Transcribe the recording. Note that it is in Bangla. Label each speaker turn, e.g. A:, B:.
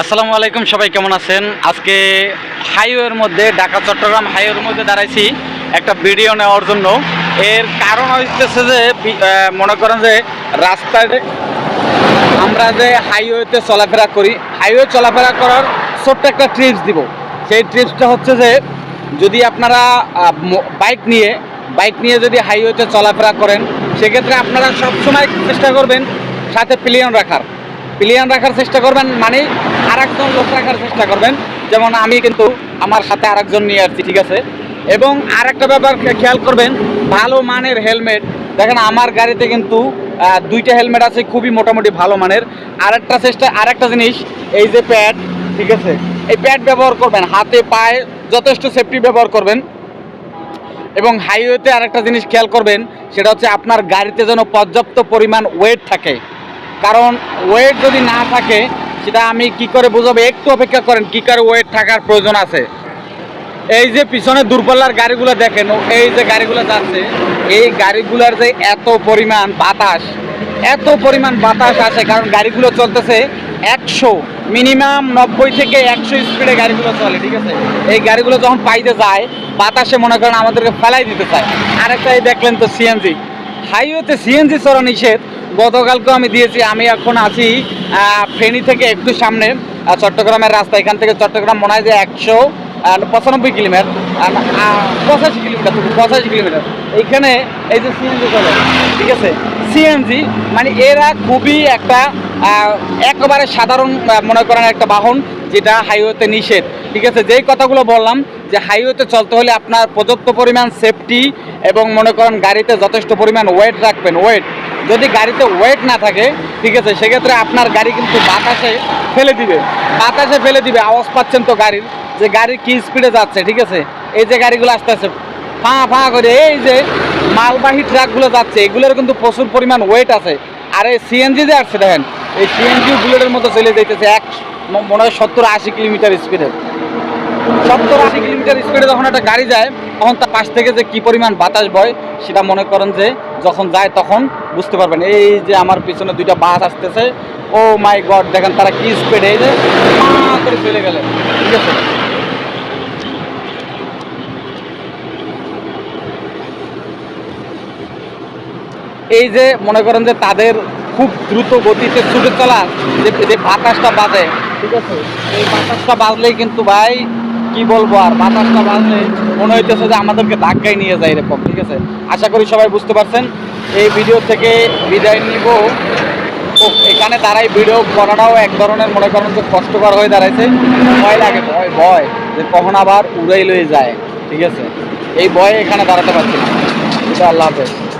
A: আসসালামু আলাইকুম, সবাই কেমন আছেন? আজকে হাইওয়ের মধ্যে, ঢাকা, চট্টগ্রাম হাইওয়ের মধ্যে দাঁড়াইছি একটা ভিডিও নেওয়ার জন্য। এর কারণ হইতেছে যে মনে করেন যে, রাস্তায় আমরা যে হাইওয়েতে চলাফেরা করি, হাইওয়ে চলাফেরা করার ছোট্ট একটা ট্রিপস দিব। সেই ট্রিপসটা হচ্ছে যে, যদি আপনারা বাইক নিয়ে বাইক নিয়ে যদি হাইওয়েতে চলাফেরা করেন, সেক্ষেত্রে আপনারা সবসময় চেষ্টা করবেন সাথে প্লেন রাখার। প্লেন রাখার চেষ্টা করবেন মানে আরেকজন লোক রাখার চেষ্টা করবেন। যেমন আমি কিন্তু আমার সাথে আরেকজন নিয়ে আসছি, ঠিক আছে? এবং আরেকটা ব্যাপার খে- খেয়াল করবেন, ভালো মানের হেলমেট দেখেন আমার গাড়িতে কিন্তু দুইটা হেলমেট আছে, খুবই মোটামুটি ভালো মানের। আরেকটা চেষ্টা আরেকটা জিনিস, এই যে প্যাড ঠিক আছে? এই প্যাড ব্যবহার করবেন, হাতে পায়ে যথেষ্ট সেফটি ব্যবহার করবেন। এবং হাইওয়েতে আরেকটা জিনিস খেয়াল করবেন, সেটা হচ্ছে আপনার গাড়িতে যেন পর্যাপ্ত পরিমাণ ওয়েট থাকে। কারণ ওয়েট যদি না থাকে, সেটা আমি কি করে বোঝাবো? একটু অপেক্ষা করেন, কি করে ওয়েট থাকার প্রয়োজন আছে? এই যে পিছনে দূরপাল্লার গাড়িগুলো দেখেন, এই যে গাড়িগুলো যাচ্ছে, এই গাড়িগুলোর যে এত পরিমাণ বাতাস, এত পরিমাণ বাতাস আসে কারণ গাড়িগুলো চলতেছে একশো, মিনিমাম নব্বই থেকে একশো স্পিডে গাড়িগুলো চলে, ঠিক আছে? এই গাড়িগুলো যখন পাইতে যায়, বাতাসে মনে করেন আমাদেরকে ফেলাই দিতে চায়। আরেকটা দেখলেন তো সিএনজি হাইওয়েতে সিএনজি চলা নিষেধ। গতকালকে আমি দিয়েছি, আমি এখন আছি ফেনী থেকে একটু সামনে চট্টগ্রামের রাস্তা, এখান থেকে চট্টগ্রাম মনে হয় যে একশো পঁচানব্বই কিলোমিটার পঁচাশি কিলোমিটার পঁচাশি কিলোমিটার। এইখানে এই যে সিএনজি চলে, ঠিক আছে? সিএনজি মানে এরা খুবই একটা একেবারে সাধারণ মনে করেন একটা বাহন, যেটা হাইওয়েতে নিষেধ। ঠিক আছে, যেই কথাগুলো বললাম, যে হাইওয়েতে চলতে হলে আপনার পর্যাপ্ত পরিমাণ সেফটি এবং মনে করেন গাড়িতে যথেষ্ট পরিমাণ ওয়েট রাখবেন ওয়েট যদি গাড়িতে ওয়েট না থাকে, ঠিক আছে, সেক্ষেত্রে আপনার গাড়ি কিন্তু বাতাসে ফেলে দিবে। বাতাসে ফেলে দিবে, আওয়াজ পাচ্ছেন তো গাড়ির, যে গাড়ি কি স্পিডে যাচ্ছে, ঠিক আছে? এই যে গাড়িগুলো আস্তে আস্তে ফাঁ ফাঁ করে, এই যে মালবাহী ট্রাকগুলো যাচ্ছে, এগুলোর কিন্তু প্রচুর পরিমাণ ওয়েট আছে। আর এই সিএনজি যে আসছে, দেখেন, এই সিএনজি বুলেটের মতো চলে যাইতেছে এক মনে হয় সত্তর আশি কিলোমিটার স্পিডে সত্তর আশি কিলোমিটার স্পিডে যখন একটা গাড়ি যায়, তখন তার পাশ থেকে যে কি পরিমাণ বাতাস বয়, সেটা মনে করেন যে যখন যায় তখন বুঝতে পারবেন। এই যে আমার পিছনে দুইটা বাস আসতেছে, ও মাই গড, দেখেন তারা কি স্পিডে এই যে করে গেলে। ঠিক আছে? এই যে মনে করেন যে তাদের খুব দ্রুত গতিতে ছুটে চলা যে বাতাসটা বাজে, ঠিক আছে? এই বাতাসটা বাজলেই কিন্তু ভাই কি বলব আর? বাতাসটা বাজলে মনে হইতেছে যে আমাদেরকে ধাক্কায় নিয়ে যায় এরকম, ঠিক আছে? আশা করি সবাই বুঝতে পারছেন। এই ভিডিও থেকে বিদায় নিব। এখানে দাঁড়াই ভিডিও করাটাও এক ধরনের, মনে করেন যে কষ্টকর হয়ে দাঁড়াইছে। ভয় লাগে, ভয় ভয় যে কখন আবার উড়াই লয়ে যায়, ঠিক আছে? এই ভয়ে এখানে দাঁড়াতে পারছি না। আল্লাহ হাফেজ।